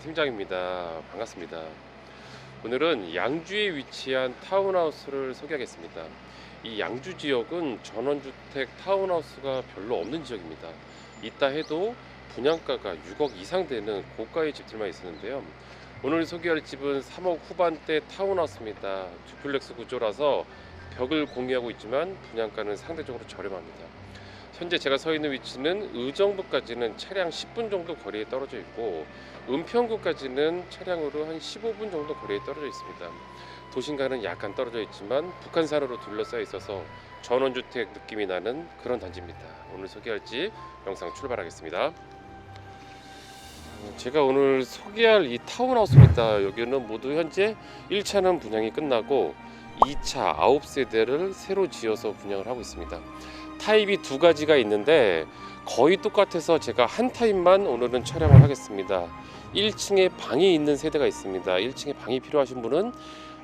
팀장입니다. 반갑습니다. 오늘은 양주에 위치한 타운하우스를 소개하겠습니다. 이 양주 지역은 전원주택 타운하우스가 별로 없는 지역입니다. 있다 해도 분양가가 6억 이상 되는 고가의 집들만 있었는데요. 오늘 소개할 집은 3억 후반대 타운하우스입니다. 듀플렉스 구조라서 벽을 공유하고 있지만 분양가는 상대적으로 저렴합니다. 현재 제가 서 있는 위치는 의정부까지는 차량 10분 정도 거리에 떨어져 있고 은평구까지는 차량으로 한 15분 정도 거리에 떨어져 있습니다. 도심과는 약간 떨어져 있지만 북한산으로 둘러싸여 있어서 전원주택 느낌이 나는 그런 단지입니다. 오늘 소개할 집 영상 출발하겠습니다. 어, 제가 오늘 소개할 이 타운하우스입니다. 여기는 모두 현재 1차는 분양이 끝나고 2차 9세대를 새로 지어서 분양을 하고 있습니다. 타입이 두 가지가 있는데 거의 똑같아서 제가 한 타입만 오늘은 촬영을 하겠습니다. 1층에 방이 있는 세대가 있습니다. 1층에 방이 필요하신 분은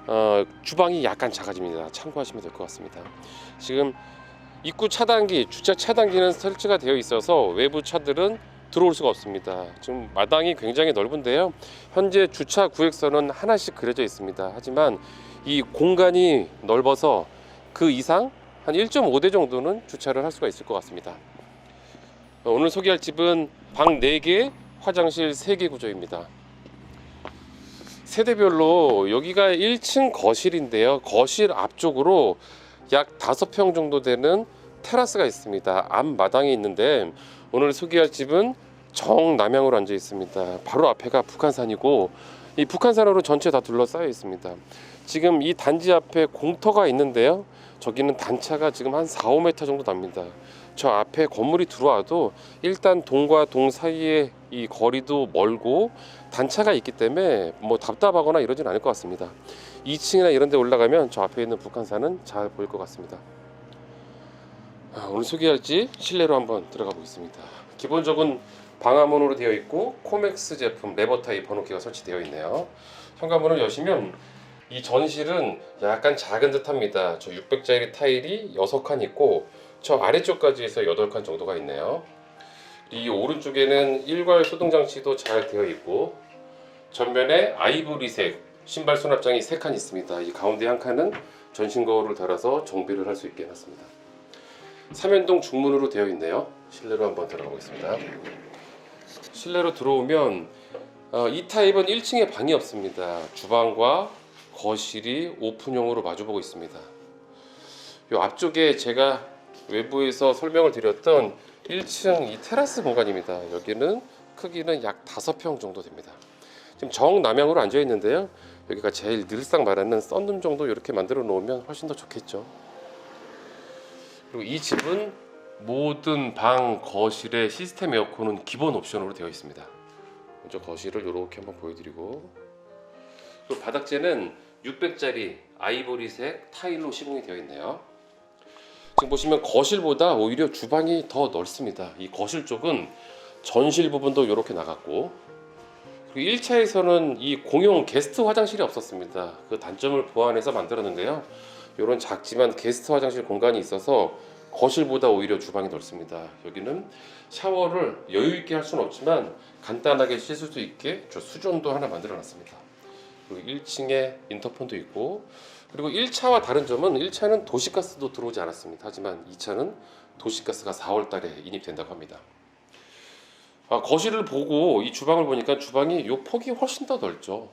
어, 주방이 약간 작아집니다. 참고하시면 될 것 같습니다. 지금 입구 차단기, 주차 차단기는 설치가 되어 있어서 외부 차들은 들어올 수가 없습니다. 지금 마당이 굉장히 넓은데요. 현재 주차 구획선은 하나씩 그려져 있습니다. 하지만 이 공간이 넓어서 그 이상 한 1.5대 정도는 주차를 할 수가 있을 것 같습니다. 어, 오늘 소개할 집은 방 4개, 화장실 3개 구조입니다. 세대별로 여기가 1층 거실인데요. 거실 앞쪽으로 약 5평 정도 되는 테라스가 있습니다. 앞마당이 있는데 오늘 소개할 집은 정남향으로 앉아 있습니다. 바로 앞에가 북한산이고 이 북한산으로 전체 다 둘러싸여 있습니다. 지금 이 단지 앞에 공터가 있는데요. 저기는 단차가 지금 한 4, 5m 정도 납니다. 저 앞에 건물이 들어와도 일단 동과 동 사이에 이 거리도 멀고 단차가 있기 때문에 뭐 답답하거나 이러진 않을 것 같습니다. 2층이나 이런 데 올라가면 저 앞에 있는 북한산은 잘 보일 것 같습니다. 아, 오늘 소개할지 실내로 한번 들어가 보겠습니다. 기본적은 방화문으로 되어 있고 코맥스 제품 레버 타입 번호키가 설치되어 있네요. 현관문을 여시면 이 전실은 약간 작은 듯합니다. 저 600짜리 타일이 6칸 있고 저 아래쪽까지 해서 8칸 정도가 있네요. 이 오른쪽에는 일괄 소등 장치도 잘 되어 있고 전면에 아이보리색 신발 수납장이 3칸 있습니다. 이 가운데 한 칸은 전신 거울을 달아서 정비를 할 수 있게 해놨습니다. 삼연동 중문으로 되어 있네요. 실내로 한번 들어가 보겠습니다. 실내로 들어오면 어, 이 타입은 1층에 방이 없습니다. 주방과 거실이 오픈형으로 마주보고 있습니다. 이 앞쪽에 제가 외부에서 설명을 드렸던 1층 이 테라스 공간입니다. 여기는 크기는 약 5평 정도 됩니다. 지금 정남향으로 앉아 있는데요. 여기가 제일 늘상 말하는 썬룸 정도 이렇게 만들어 놓으면 훨씬 더 좋겠죠. 그리고 이 집은 모든 방 거실에 시스템 에어컨은 기본 옵션으로 되어 있습니다. 먼저 거실을 이렇게 한번 보여드리고 그리고 바닥재는 600짜리 아이보리색 타일로 시공이 되어 있네요. 지금 보시면 거실보다 오히려 주방이 더 넓습니다. 이 거실 쪽은 전실 부분도 이렇게 나갔고 그리고 1차에서는 이 공용 게스트 화장실이 없었습니다. 그 단점을 보완해서 만들었는데요. 이런 작지만 게스트 화장실 공간이 있어서 거실보다 오히려 주방이 넓습니다. 여기는 샤워를 여유 있게 할 수는 없지만 간단하게 씻을 수 있게 저 수전도 하나 만들어 놨습니다. 그리고 1층에 인터폰도 있고 그리고 1차와 다른 점은 1차는 도시가스도 들어오지 않았습니다. 하지만 2차는 도시가스가 4월 달에 인입된다고 합니다. 아, 거실을 보고 이 주방을 보니까 주방이 요 폭이 훨씬 더 넓죠.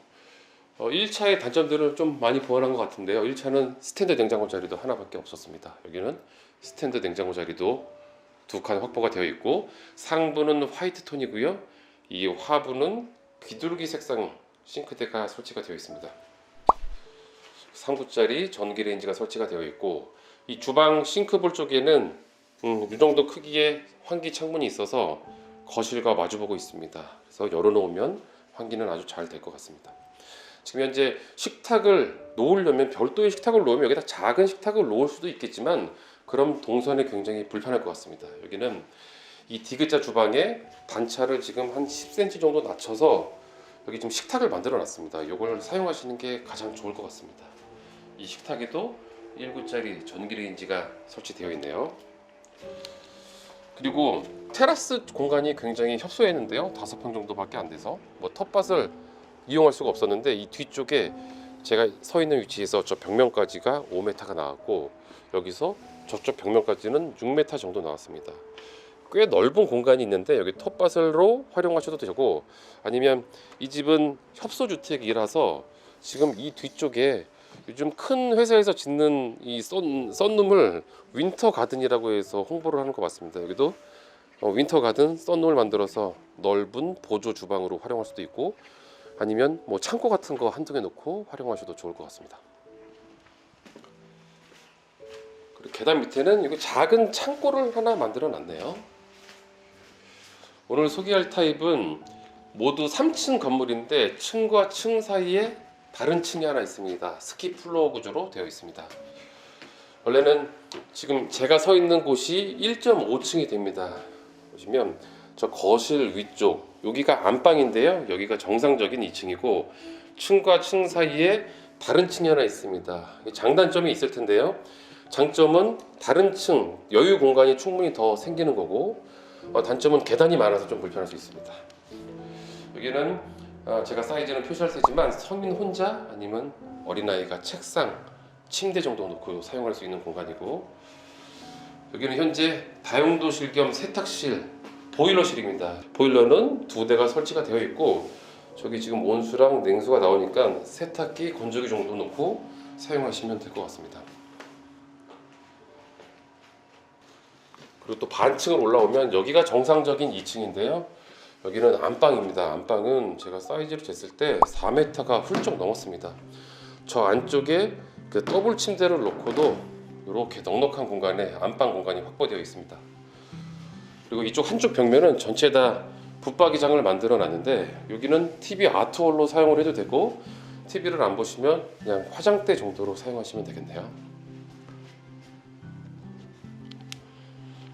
어, 1차의 단점들을 좀 많이 보완한 것 같은데요. 1차는 스탠드 냉장고 자리도 하나밖에 없었습니다. 여기는 스탠드 냉장고 자리도 두 칸 확보가 되어 있고 상부는 화이트 톤이고요. 이 하부는 비둘기 색상 싱크대가 설치가 되어 있습니다. 상부짜리 전기 레인지가 설치가 되어 있고 이 주방 싱크볼 쪽에는 음, 이 정도 크기의 환기 창문이 있어서 거실과 마주보고 있습니다. 그래서 열어놓으면 환기는 아주 잘 될 것 같습니다. 지금 현재 식탁을 놓으려면 별도의 식탁을 놓으면 여기다 작은 식탁을 놓을 수도 있겠지만 그럼 동선에 굉장히 불편할 것 같습니다. 여기는 이 디귿자 주방에 단차를 지금 한 10cm 정도 낮춰서 여기 좀 식탁을 만들어 놨습니다. 이걸 사용하시는 게 가장 좋을 것 같습니다. 이 식탁에도 1구짜리 전기 레인지가 설치되어 있네요. 그리고 테라스 공간이 굉장히 협소했는데요. 다섯 평 정도밖에 안 돼서 뭐 텃밭을 이용할 수가 없었는데 이 뒤쪽에 제가 서 있는 위치에서 저 벽면까지가 5m가 나왔고 여기서 저쪽 벽면까지는 6m 정도 나왔습니다. 꽤 넓은 공간이 있는데 여기 텃밭으로 활용하셔도 되고 아니면 이 집은 협소 주택이라서 지금 이 뒤쪽에 요즘 큰 회사에서 짓는 이 썬, 썬룸을 윈터 가든이라고 해서 홍보를 하는 것 같습니다. 여기도 어, 윈터 가든 썬룸을 만들어서 넓은 보조 주방으로 활용할 수도 있고 아니면 뭐 창고 같은 거 한두 개 놓고 활용하셔도 좋을 것 같습니다. 그리고 계단 밑에는 여기 작은 창고를 하나 만들어 놨네요. 오늘 소개할 타입은 모두 3층 건물인데 층과 층 사이에 다른 층이 하나 있습니다. 스키 플로어 구조로 되어 있습니다. 원래는 지금 제가 서 있는 곳이 1.5층이 됩니다. 보시면 저 거실 위쪽 여기가 안방인데요. 여기가 정상적인 2층이고 층과 층 사이에 다른 층이 하나 있습니다. 장단점이 있을 텐데요. 장점은 다른 층 여유 공간이 충분히 더 생기는 거고 어, 단점은 계단이 많아서 좀 불편할 수 있습니다. 여기는 어, 제가 사이즈는 표시할 테지만 성인 혼자 아니면 어린아이가 책상, 침대 정도 놓고 사용할 수 있는 공간이고 여기는 현재 다용도실 겸 세탁실, 보일러실입니다. 보일러는 두 대가 설치가 되어 있고 저기 지금 온수랑 냉수가 나오니까 세탁기, 건조기 정도 놓고 사용하시면 될 것 같습니다. 그리고 또 반층을 올라오면 여기가 정상적인 2층인데요. 여기는 안방입니다. 안방은 제가 사이즈로 쟀을 때 4m가 훌쩍 넘었습니다. 저 안쪽에 그 더블 침대를 놓고도 이렇게 넉넉한 공간에 안방 공간이 확보되어 있습니다. 그리고 이쪽 한쪽 벽면은 전체 다 붙박이장을 만들어 놨는데 여기는 TV 아트홀로 사용을 해도 되고 TV를 안 보시면 그냥 화장대 정도로 사용하시면 되겠네요.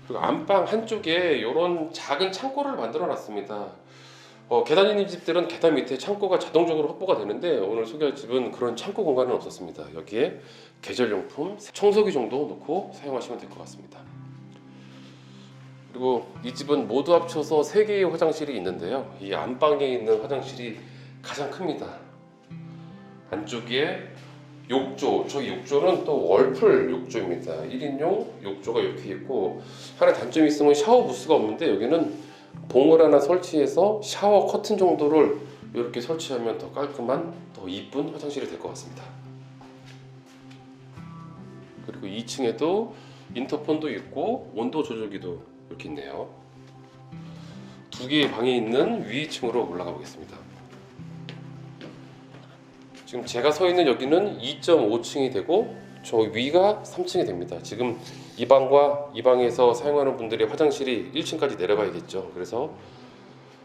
그리고 안방 한쪽에 이런 작은 창고를 만들어 놨습니다. 어, 계단 있는 집들은 계단 밑에 창고가 자동적으로 확보가 되는데 오늘 소개할 집은 그런 창고 공간은 없었습니다. 여기에 계절용품, 청소기 정도 놓고 사용하시면 될 것 같습니다. 그리고 이 집은 모두 합쳐서 세 개의 화장실이 있는데요. 이 안방에 있는 화장실이 가장 큽니다. 안쪽에 욕조, 저기 욕조는 또 월풀 욕조입니다. 1인용 욕조가 이렇게 있고 하나 단점이 있으면 샤워 부스가 없는데 여기는 봉을 하나 설치해서 샤워 커튼 정도를 이렇게 설치하면 더 깔끔한, 더 이쁜 화장실이 될 것 같습니다. 그리고 2층에도 인터폰도 있고 온도 조절기도 이렇게 있네요. 두 개의 방이 있는 위층으로 올라가 보겠습니다. 지금 제가 서 있는 여기는 2.5층이 되고 저 위가 3층이 됩니다. 지금 이 방과 이 방에서 사용하는 분들의 화장실이 1층까지 내려가야겠죠. 그래서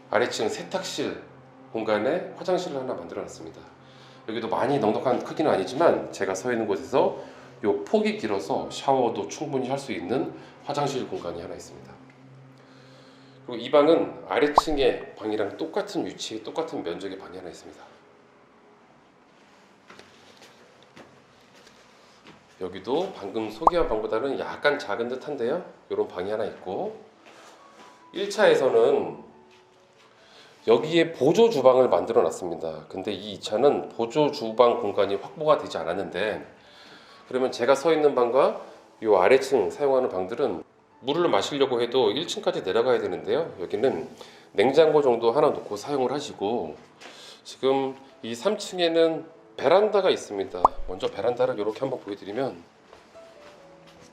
아래층 세탁실 공간에 화장실을 하나 만들어 놨습니다. 여기도 많이 넉넉한 크기는 아니지만 제가 서 있는 곳에서 요 폭이 길어서 샤워도 충분히 할 수 있는 화장실 공간이 하나 있습니다. 그리고 이 방은 아래층의 방이랑 똑같은 위치에 똑같은 면적의 방이 하나 있습니다. 여기도 방금 소개한 방보다는 약간 작은 듯 한데요. 이런 방이 하나 있고 1차에서는 여기에 보조 주방을 만들어 놨습니다. 근데 이 2차는 보조 주방 공간이 확보가 되지 않았는데 그러면 제가 서 있는 방과 이 아래층 사용하는 방들은 물을 마시려고 해도 1층까지 내려가야 되는데요. 여기는 냉장고 정도 하나 놓고 사용을 하시고 지금 이 3층에는 베란다가 있습니다. 먼저 베란다를 이렇게 한번 보여드리면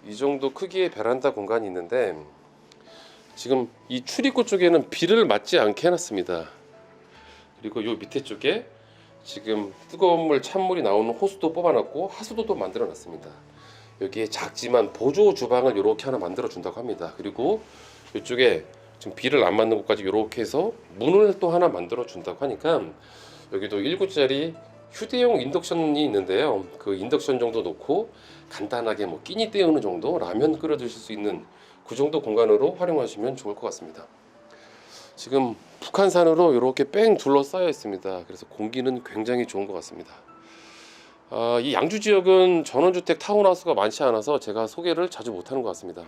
이 정도 크기의 베란다 공간이 있는데 지금 이 출입구 쪽에는 비를 맞지 않게 해놨습니다. 그리고 요 밑에 쪽에 지금 뜨거운 물 찬물이 나오는 호수도 뽑아놨고 하수도도 만들어놨습니다. 여기에 작지만 보조 주방을 이렇게 하나 만들어 준다고 합니다. 그리고 이쪽에 지금 비를 안 맞는 곳까지 이렇게 해서 문을 또 하나 만들어 준다고 하니까 여기도 1구짜리 휴대용 인덕션이 있는데요. 그 인덕션 정도 놓고 간단하게 뭐 끼니 때우는 정도 라면 끓여 드실 수 있는 그 정도 공간으로 활용하시면 좋을 것 같습니다. 지금 북한산으로 이렇게 뺑 둘러싸여 있습니다. 그래서 공기는 굉장히 좋은 것 같습니다. 아, 이 양주 지역은 전원주택 타운하우스가 많지 않아서 제가 소개를 자주 못하는 것 같습니다.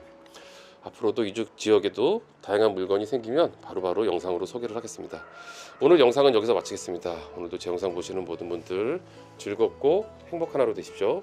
앞으로도 이쪽 지역에도 다양한 물건이 생기면 바로바로 영상으로 소개를 하겠습니다. 오늘 영상은 여기서 마치겠습니다. 오늘도 제 영상 보시는 모든 분들 즐겁고 행복한 하루 되십시오.